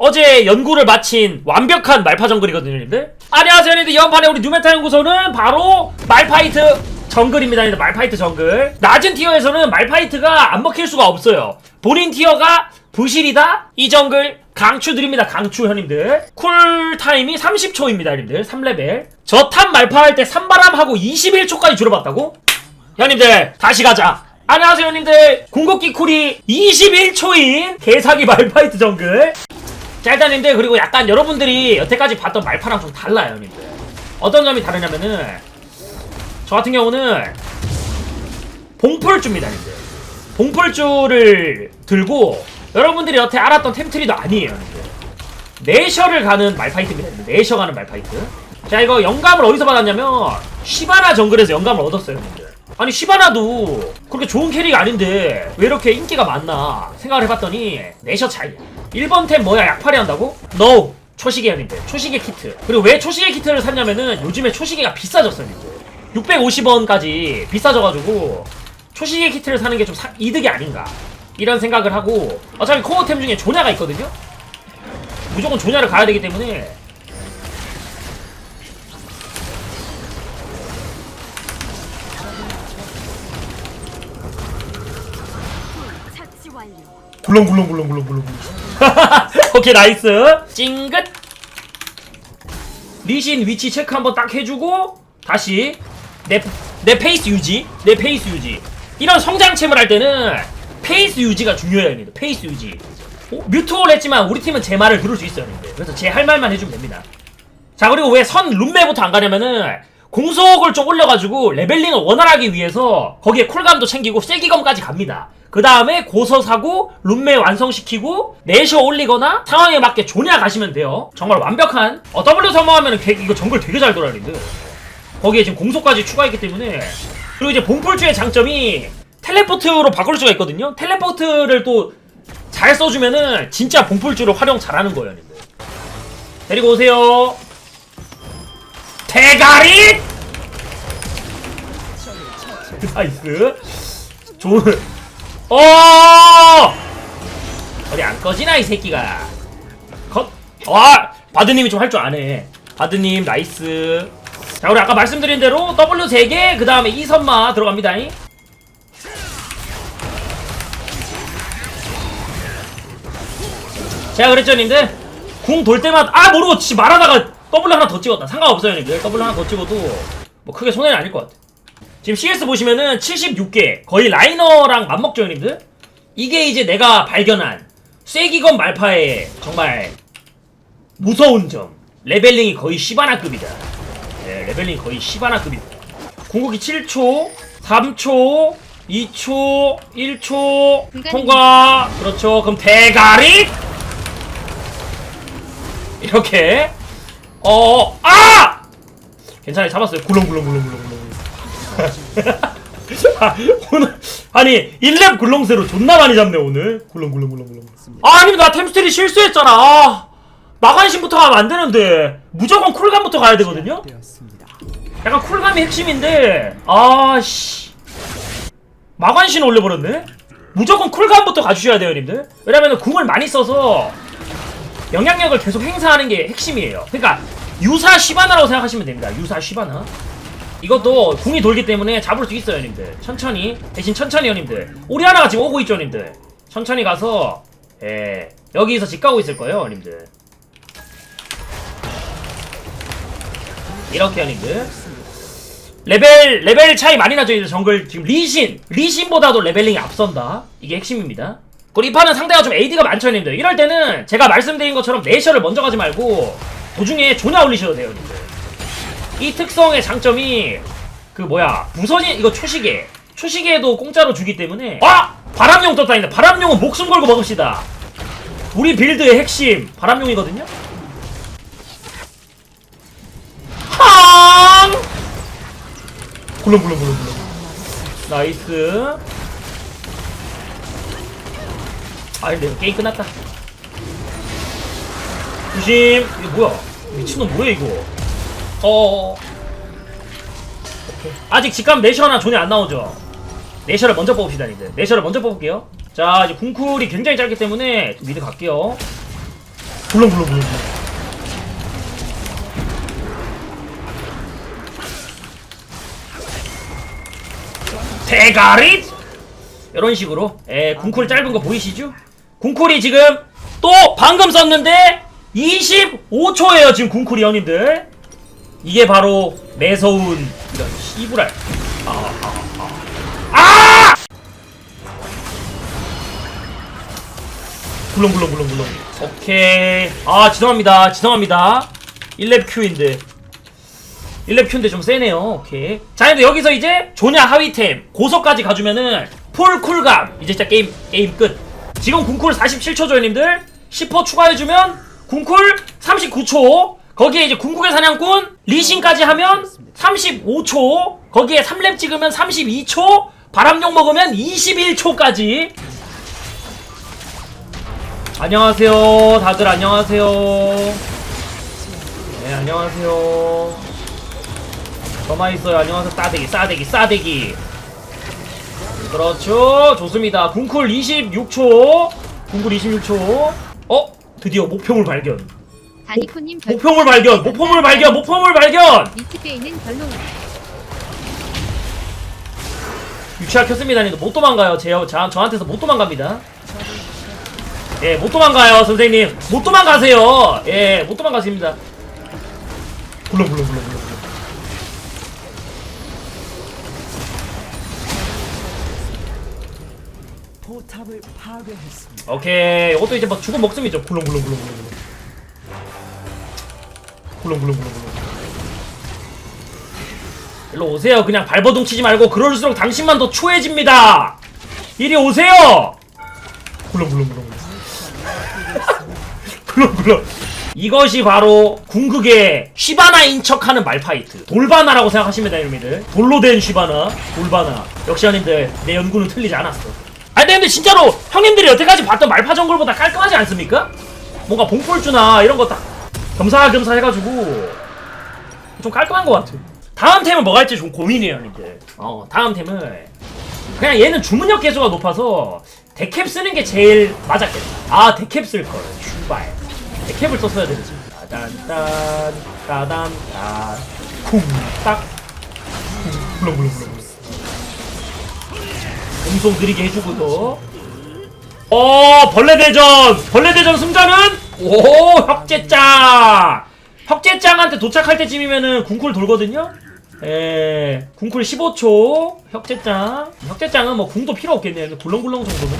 어제 연구를 마친 완벽한 말파 정글이거든요, 님들. 안녕하세요, 님들. 이번판에 우리 뉴메타 연구소는 바로 말파이트 정글입니다, 님들. 말파이트 정글. 낮은 티어에서는 말파이트가 안 먹힐 수가 없어요. 본인 티어가 부실이다? 이 정글 강추 드립니다, 강추, 형님들. 쿨타임이 30초입니다, 형님들. 3레벨. 저탑 말파 할 때 3바람하고 21초까지 줄여봤다고? 형님들, 다시 가자. 안녕하세요, 형님들. 궁극기 쿨이 21초인 개사기 말파이트 정글. 자 일단 님들 그리고 약간 여러분들이 여태까지 봤던 말파랑 좀 달라요 님들. 어떤 점이 다르냐면은 저 같은 경우는 봉폴주입니다 님들. 봉폴주를 들고 여러분들이 여태 알았던 템트리도 아니에요 님들. 내셔를 가는 말파이트입니다 내셔 가는 말파이트. 자 이거 영감을 어디서 받았냐면 시바나 정글에서 영감을 얻었어요 님들. 아니 시바나도 그렇게 좋은 캐릭이 아닌데 왜 이렇게 인기가 많나 생각을 해봤더니 내셔 차이야 1번 템 뭐야? 약팔이 한다고? NO. 초시계 형님들 초시계 키트. 그리고 왜 초시계 키트를 샀냐면은 요즘에 초시계가 비싸졌어요 형님들 650원까지 비싸져가지고 초시계 키트를 사는 게 좀 이득이 아닌가. 이런 생각을 하고 어차피 코어템 중에 조냐가 있거든요? 무조건 조냐를 가야 되기 때문에. 굴렁굴렁굴렁굴렁굴렁 오케이 나이스. 찡긋. 리신 위치 체크 한번 딱 해주고 다시. 내, 내 페이스 유지. 내 페이스 유지. 이런 성장챔을 할 때는 페이스 유지가 중요해요 형님들. 페이스 유지. 어? 뮤트올 했지만 우리 팀은 제 말을 들을 수 있어요 형님들. 그래서 제 할 말만 해주면 됩니다. 자 그리고 왜 선 룸메부터 안 가냐면은 공속을 좀 올려가지고 레벨링을 원활하기 위해서 거기에 쿨감도 챙기고 세기검까지 갑니다. 그 다음에 고서 사고 룸메 완성시키고 내셔 올리거나 상황에 맞게 조냐 가시면 돼요. 정말 완벽한 어, W 개- 이거 정글 되게 잘 돌아다니는데 거기에 지금 공속까지 추가했기 때문에 그리고 이제 본폴주의 장점이 텔레포트로 바꿀 수가 있거든요. 텔레포트를 또 잘 써주면은 진짜 본폴주를 활용 잘하는 거예요 데리고 오세요. 대가리 나이스. 좋은. 어! 어디 안 꺼지나 이 새끼가. 컷와! 바드님이 좀 할 줄 아네. 바드님 나이스. 자 우리 아까 말씀드린 대로 W 3개 그 다음에 이선마 들어갑니다. 잉. 제가 그랬죠 님들 궁 돌 때마다 아 모르고 지 말하다가 W 하나 더 찍었다. 상관없어요 님들 W 하나 더 찍어도 뭐 크게 손해는 아닐 것 같아 지금 CS 보시면은 76개 거의 라이너랑 맞먹죠 형님들 이게 이제 내가 발견한 쐐기건 말파의 정말 무서운 점 레벨링이 거의 시바나급이다 네, 레벨링이 거의 시바나급입니다 궁극기 7초 3초 2초 1초 통과 그렇죠 그럼 대가리 이렇게 어, 아! 괜찮아요. 잡았어요. 굴렁굴렁굴렁굴렁굴렁. 아, 오늘 아니 1렙 굴렁쇠로 존나 많이 잡네 오늘. 굴렁 굴렁 굴렁 굴렁. 아, 아니 나 템스테리 실수했잖아. 아, 마관신부터 가면 안 되는데 무조건 쿨감부터 가야 되거든요. 약간 쿨감이 핵심인데 아씨 마관신 올려버렸네. 무조건 쿨감부터 가주셔야 돼요, 님들. 왜냐면 궁을 많이 써서 영향력을 계속 행사하는 게 핵심이에요. 그러니까 유사 시바나라고 생각하시면 됩니다. 유사 시바나. 이것도 궁이 돌기 때문에 잡을 수 있어요, 님들. 천천히. 대신 천천히, 님들. 오리아나가 지금 오고 있죠, 님들. 천천히 가서 예 여기서 집 가고 있을 거예요, 님들. 이렇게, 님들. 레벨 레벨 차이 많이 나죠, 이제 정글 지금 리신 리신보다도 레벨링이 앞선다. 이게 핵심입니다. 그리고 이 판은 상대가 좀 AD가 많죠, 님들. 이럴 때는 제가 말씀드린 것처럼 내셔를 먼저 가지 말고 도중에 조냐 올리셔도 돼요, 님들. 이 특성의 장점이 그 뭐야 무선이 이거 초시계. 초시계도 공짜로 주기 때문에. 아! 바람용 떴다니까 바람용은 목숨 걸고 먹읍시다. 우리 빌드의 핵심 바람용이거든요. 항! 굴렁 굴렁 굴렁 굴렁 나이스. 아 근데 게임 끝났다. 조심. 이거 뭐야? 미친놈 뭐야 이거 어어어. 오케이. 아직 직감 내셔나 존이 안 나오죠? 내셔를 먼저 뽑읍시다 이제 내셔를 먼저 뽑을게요. 자 이제 궁쿨이 굉장히 짧기 때문에 미드 갈게요. 굴렁굴렁굴렁 대가리 이런 식으로. 예 궁쿨 짧은 거 보이시죠? 궁쿨이 지금 또 방금 썼는데 25초예요 지금 궁쿨이 형님들 이게 바로 매서운 이런 씨부랄. 아, 아, 아. 아! 굴렁 굴렁 굴렁 굴렁. 오케이. 아 죄송합니다. 죄송합니다. 1렙 큐인데. 1렙 큐인데 좀 세네요. 오케이. 자 근데 여기서 이제 조냐 하위템 고속까지 가주면은 풀 쿨감. 이제 진짜 게임 게임 끝. 지금 궁쿨 47초죠 형님들 10% 추가해주면 궁쿨 39초 거기에 이제 궁극의 사냥꾼 리신까지 하면 35초 거기에 3렙 찍으면 32초 바람용 먹으면 21초까지 안녕하세요. 다들 안녕하세요. 네, 안녕하세요. 저만 있어요. 안녕하세요. 싸대기, 싸대기, 싸대기. 그렇죠. 좋습니다. 궁쿨 26초. 궁쿨 26초. 어? 드디어 목표물 발견. 다니코님 목표물 발견. 목표물 발견. 목표물 발견. 리스페이는 별로 유치아 켰습니다. 못 도망가요. 제, 저, 저한테서 못 도망갑니다. 예, 못 도망가요, 선생님. 못 도망가세요. 예, 못 도망가십니다. 굴렁굴렁굴렁굴렁. 포탑을 파괴했습니다. 오케이. 이것도 이제 막 죽은 목숨이죠. 굴렁굴렁굴렁굴렁. 굴렁 굴렁 굴렁 굴렁. 일로 오세요. 그냥 발버둥 치지 말고 그럴수록 당신만 더 초해집니다. 이리 오세요. 굴렁 굴렁 굴렁. 굴렁 굴렁. 이것이 바로 궁극의 쉬바나인 척하는 말파이트 돌바나라고 생각하시면 돼요 여러분들 돌로 된 쉬바나 돌바나 역시 형님들 내 연구는 틀리지 않았어 아니 근데 진짜로 형님들이 여태까지 봤던 말파 정글보다 깔끔하지 않습니까? 뭔가 봉폴주나 이런 거딱 겸사겸사 해가지고 좀 깔끔한 것 같아 다음 템은 뭐가 할지? 좀 고민이에요 형님들 어 다음 템은 그냥 얘는 주문력 개수가 높아서 데캡 쓰는 게 제일 맞았겠다. 아 데캡 쓸걸. 슈발. 데캡을 썼어야 되지 따단딴 따단딴 쿵딱. 굴렁굴렁굴렁 음속 느리게 해주고도. 어 벌레 대전! 벌레 대전 승자는 오 혁제짱 혁제짱한테 도착할 때쯤이면은 궁쿨 돌거든요? 예 궁쿨 15초 혁제짱 혁제짱은 뭐 궁도 필요 없겠네요. 굴렁굴렁 정도면.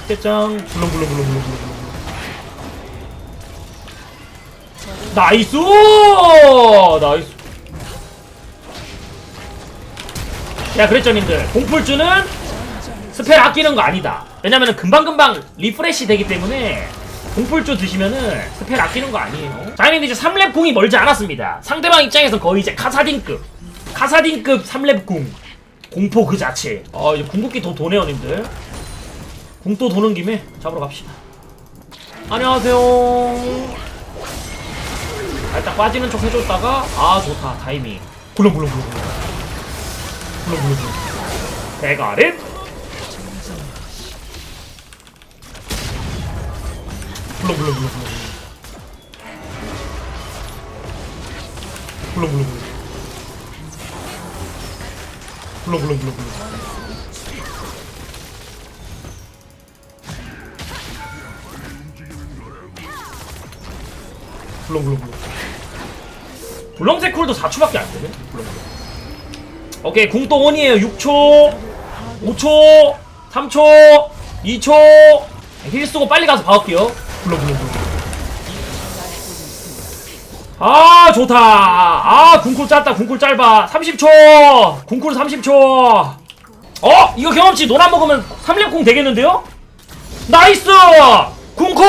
혁제짱 굴렁굴렁굴렁굴렁굴렁. 나이스! 나이스. 야 그랬죠 님들. 공풀주는 스펠 아끼는 거 아니다. 왜냐면은 금방금방 리프레시 되기 때문에 공풀주 드시면은 스펠 아끼는 거 아니에요. 자 근데 이제 3렙 궁이 멀지 않았습니다. 상대방 입장에서 거의 이제 카사딘급. 카사딘급 3렙 궁. 공포 그 자체. 아 이제 궁극기 더 도네요 님들. 궁 또 도는 김에 잡으러 갑시다. 안녕하세요. 살짝 빠지는 척 해줬다가 아 좋다. 타이밍. 굴렁굴렁굴렁 굴렁굴렁굴렁 대가 리 굴렁굴렁굴렁 굴렁굴렁굴렁 굴렁굴렁굴렁 굴렁굴렁굴렁 불렁색 쿨도 4초밖에 안 되네. 불렁색. 오케이, 궁또 온이에요. 6초, 5초, 3초, 2초. 힐 쓰고 빨리 가서 박을게요. 불렁불렁불렁. 아, 좋다. 아, 궁쿨 짧다. 궁쿨 짧아. 30초. 궁쿨 30초. 어? 이거 경험치 노란 먹으면 3렙궁 되겠는데요? 나이스! 궁쿨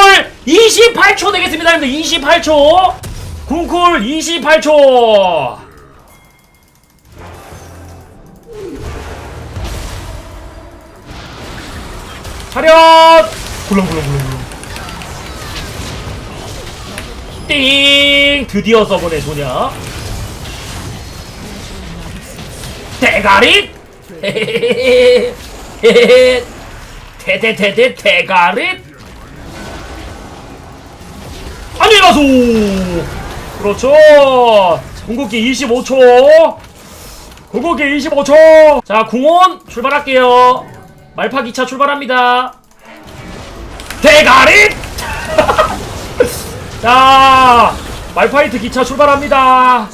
28초 되겠습니다, 여러분들. 28초. 궁쿨 28초. 차렷! 굴렁굴렁굴렁 띵! 드디어 써보네, 소냐. 대가리! 헤헤헤헤헤. 헤헤헤. 대대대대 대가리! 가소 그렇죠 궁극기 25초 궁극기 25초 자 궁원 출발할게요 말파 기차 출발합니다 대가리 자 말파이트 기차 출발합니다.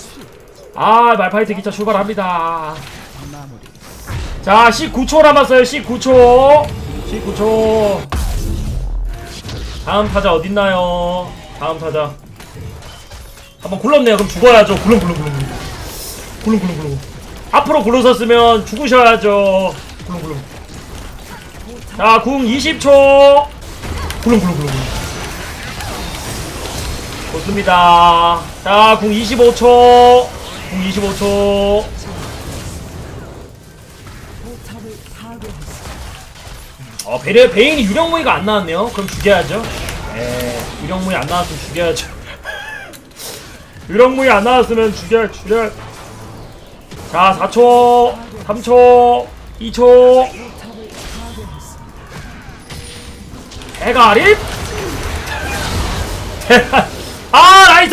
아 말파이트 기차 출발합니다. 자 19초 남았어요 19초. 19초. 다음 타자 어딨나요? 다음 타자. 한번 굴렀네요. 그럼 죽어야죠. 굴렁 굴렁 굴렁 굴렁. 굴렁 굴렁 앞으로 굴러섰으면 죽으셔야죠. 굴렁 굴렁. 자궁 20초. 굴렁 굴렁 굴렁 굴렁 좋습니다 25초 궁 25초 포탑을 파괴했습니다. 어 베레 베인이 유령무이가 안 나왔네요. 그럼 죽여야죠. 에 유령무이 안 나왔으면 죽여야죠. 유령무이 안 나왔으면 죽여 죽여. 자 4초, 3초, 2초. 포탑을 파괴했습니다. 대가리.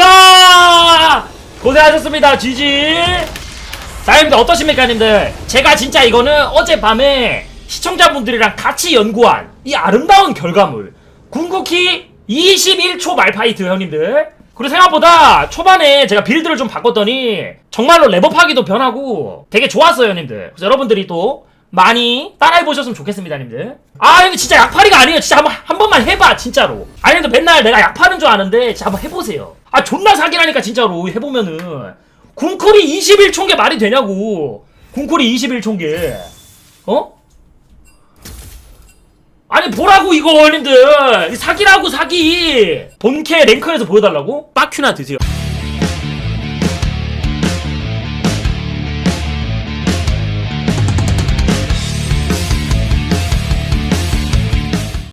아 나이스! 고생하셨습니다. GG. 자, 여러분들 어떠십니까, 님들? 제가 진짜 이거는 어젯밤에 시청자분들이랑 같이 연구한 이 아름다운 결과물. 궁극기 21초 말파이트, 형님들. 그리고 생각보다 초반에 제가 빌드를 좀 바꿨더니 정말로 레버파기도 변하고 되게 좋았어요, 형님들. 그래서 여러분들이 또 많이 따라해 보셨으면 좋겠습니다, 님들. 아, 근데 진짜 약파리가 아니에요. 진짜 한번, 한 번만 해봐, 진짜로. 아니, 근데 맨날 내가 약파는 줄 아는데, 진짜 한번 해보세요. 아, 존나 사기라니까, 진짜로. 해보면은. 궁쿨이 21초인 게 말이 되냐고. 궁쿨이 21초인 게. 어? 아니, 보라고, 이거, 님들. 사기라고, 사기. 본캐 랭커에서 보여달라고? 빡큐나 드세요.